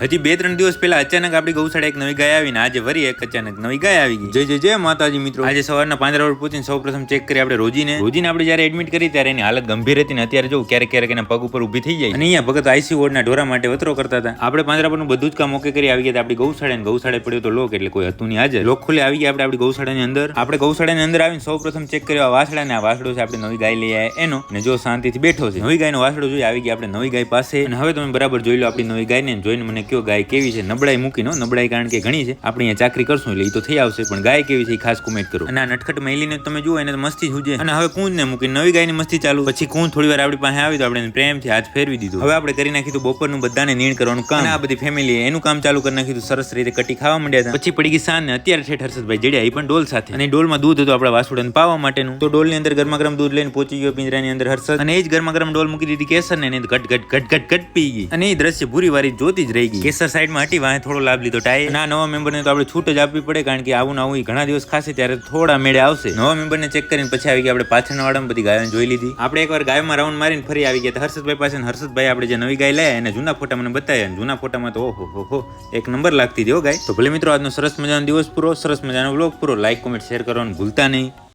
હજી બે ત્રણ દિવસ પહેલા અચાનક આપણી ગૌશાળા એક નવી ગાય આવીને આજે વરી એક અચાનક નવી ગાય આવી ગઈ. જય જય જય માતાજી મિત્રો. આજે સવારના પાંદડા પર પહોંચીને સૌ પ્રથમ ચેક કરી આપણે રોજીને. રોજીને આપણે જ્યારે એડમિટ કરી ત્યારે એની હાલત ગંભીર હતી ને અત્યારે જો ક્યારેક ક્યારેક એના પગ ઉપર ઊભી થઈ જાય. અને અહીંયા ભગત આઈસી વોર્ડના ઢોરા માટે વતરો કરતા હતા. આપણે પાંદરા પરનું બધું જ કામ ઓકે કરી આવી ગયા આપણી ગૌશાળા ને ગૌશાળા પડ્યો તો લોક એટલે કોઈ હતું નહીં. હાજર લોક ખુલે આવી ગયા આપણે આપણી ગૌશાળાની અંદર. આપણે ગૌશાળાની અંદર આવીને સૌ પ્રથમ ચેક કર્યો આ વાસડા ને આ વાસડો છે. આપણે નવી ગાય લઈ આવ્યા એનો. ને જો શાંતિથી બેઠો છે. નવી ગાયનો વાસડો જોઈ આવી ગયા આપણે નવી ગાય પાસે. અને હવે તમે બરાબર જોઈ લો આપણી નવી ગાયને જોઈને મને કયો ગાય કેવી છે? નબળાઈ મૂકીનો નબળાઈ કારણ કે ઘણી છે. આપણે અહીંયા ચાકરી કરશું એટલે એ તો થઈ આવશે, પણ ગાય કેવી છે એ ખાસ કોમેન્ટ કરો. અને આ નટખટ મહિલીને તમે જુઓ, એને મસ્તી સુજે અને હવે કૂંજ ને મૂકી નવી ગાયની મસ્તી ચાલુ. પછી કુંજ થોડી વાર આપણી પાસે આવી તો આપણે પ્રેમથી હાથ ફેરવી દીધું. હવે આપણે કરી નાખ્યું બપોરનું બધાને નીણ કરવાનું કામ. આ બધી ફેમિલી એનું કામ ચાલુ કરી નાખ્યું. સરસ રીતે કટી ખાવા માંડ્યા પછી પડી ગઈ સાંજ ને અત્યારે છે હર્ષદભાઈ જડ્યા એ પણ ડોલ સાથે. અને ડોલમાં દૂધ હતું આપણા વાસુડાને પાવા માટેનું. તો ડોલની અંદર ગરમા ગરમ દૂધ લઈને પહોંચી ગયો પિંજરાની અંદર હર્ષદ. અને એ જ ગરમા ગરમ ડોલ મૂકી દીધી કેસર ને ઘટ ઘટ ઘટ ઘટ ઘટ પી ગઈ. અને એ દ્રશ્ય ભૂરી વારી જોતી જ રહી ગઈ. કેસર સાઈડમાં હતી, વાહે થોડો લાભ લીધો. ટાઈ ના નવા મેમ્બરને તો આપણે છૂટ જ આપવી પડે, કારણ કે આવું આવું ઘણા દિવસ ખાશે, ત્યારે થોડા મેળે આવશે. નવા મેમ્બરને ચેક કરીને પછી આવી ગયા આપણે પાછળના વાળામાં બધી ગાયો જોઈ લીધી. આપણે એકવાર ગાયમાં રાઉન્ડ મારીને ફરી આવી ગયા હર્ષદભાઈ પાસે હર્ષદભાઈ આપણે જે નવી ગાય લાયા, એને જૂના ફોટા મને બતાવ્યા જૂના ફોટામાં તો ઓહો હો હો, એક નંબર લાગતી હતી ગાય. તો ભલે મિત્રો, આજનો સરસ મજાનો દિવસ પૂરો, સરસ મજાનો બ્લોગ પૂરો. લાઈક કોમેન્ટ શેર કરવાનું ભૂલતા નહીં.